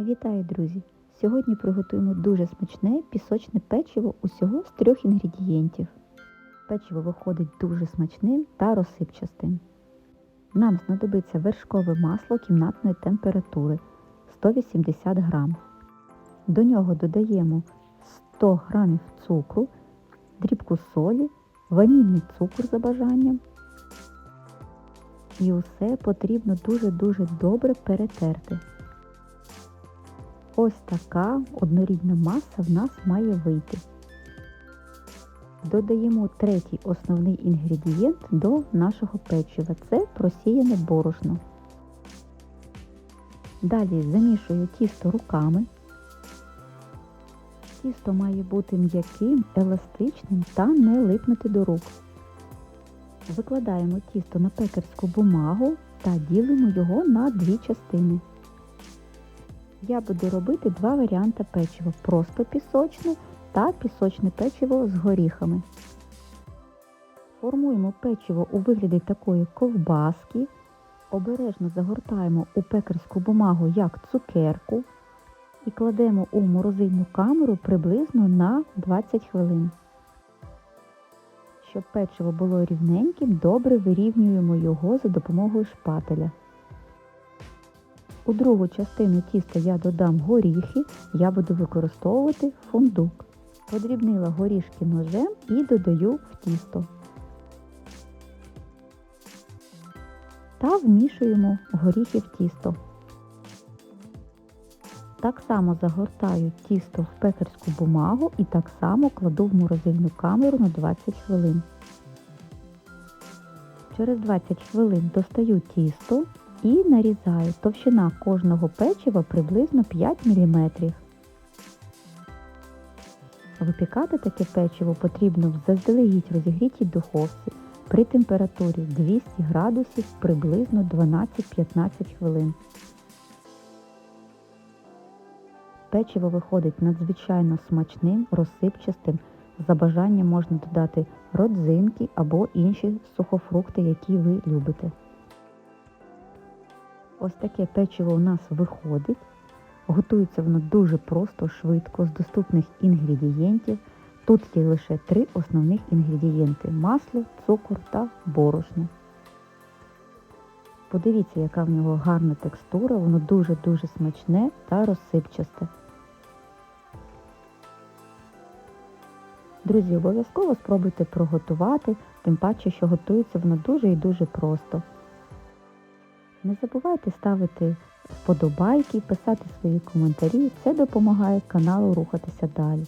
Вітаю, друзі! Сьогодні приготуємо дуже смачне пісочне печиво усього з трьох інгредієнтів. Печиво виходить дуже смачним та розсипчастим. Нам знадобиться вершкове масло кімнатної температури 180 грам. До нього додаємо 100 грамів цукру, дрібку солі, ванільний цукор за бажанням. І усе потрібно дуже-дуже добре перетерти. Ось така однорідна маса в нас має вийти. Додаємо третій основний інгредієнт до нашого печива. Це просіяне борошно. Далі замішую тісто руками. Тісто має бути м'яким, еластичним та не липнути до рук. Викладаємо тісто на пекарську бумагу та ділимо його на дві частини. Я буду робити два варіанти печива просто пісочне та пісочне печиво з горіхами. Формуємо печиво у вигляді такої ковбаски, обережно загортаємо у пекарську бумагу як цукерку і кладемо у морозильну камеру приблизно на 20 хвилин. Щоб печиво було рівненьким, добре вирівнюємо його за допомогою шпателя. У другу частину тіста я додам горіхи, я буду використовувати фундук. Подрібнила горішки ножем і додаю в тісто. Та вмішуємо горіхи в тісто. Так само загортаю тісто в пекарську бумагу і так само кладу в морозильну камеру на 20 хвилин. Через 20 хвилин достаю тісто і нарізаю товщина кожного печива приблизно 5 мм. Випікати таке печиво потрібно в заздалегідь розігрітій духовці при температурі 200 градусів приблизно 12-15 хвилин. Печиво виходить надзвичайно смачним, розсипчастим. За бажанням можна додати родзинки або інші сухофрукти, які ви любите. Ось таке печиво у нас виходить. Готується воно дуже просто, швидко, з доступних інгредієнтів. Тут є лише три основних інгредієнти масло, цукор та борошно. Подивіться, яка в нього гарна текстура, воно дуже-дуже смачне та розсипчасте. Друзі, обов'язково спробуйте приготувати, тим паче, що готується воно дуже і дуже просто. Не забувайте ставити вподобайки, писати свої коментарі, це допомагає каналу рухатися далі.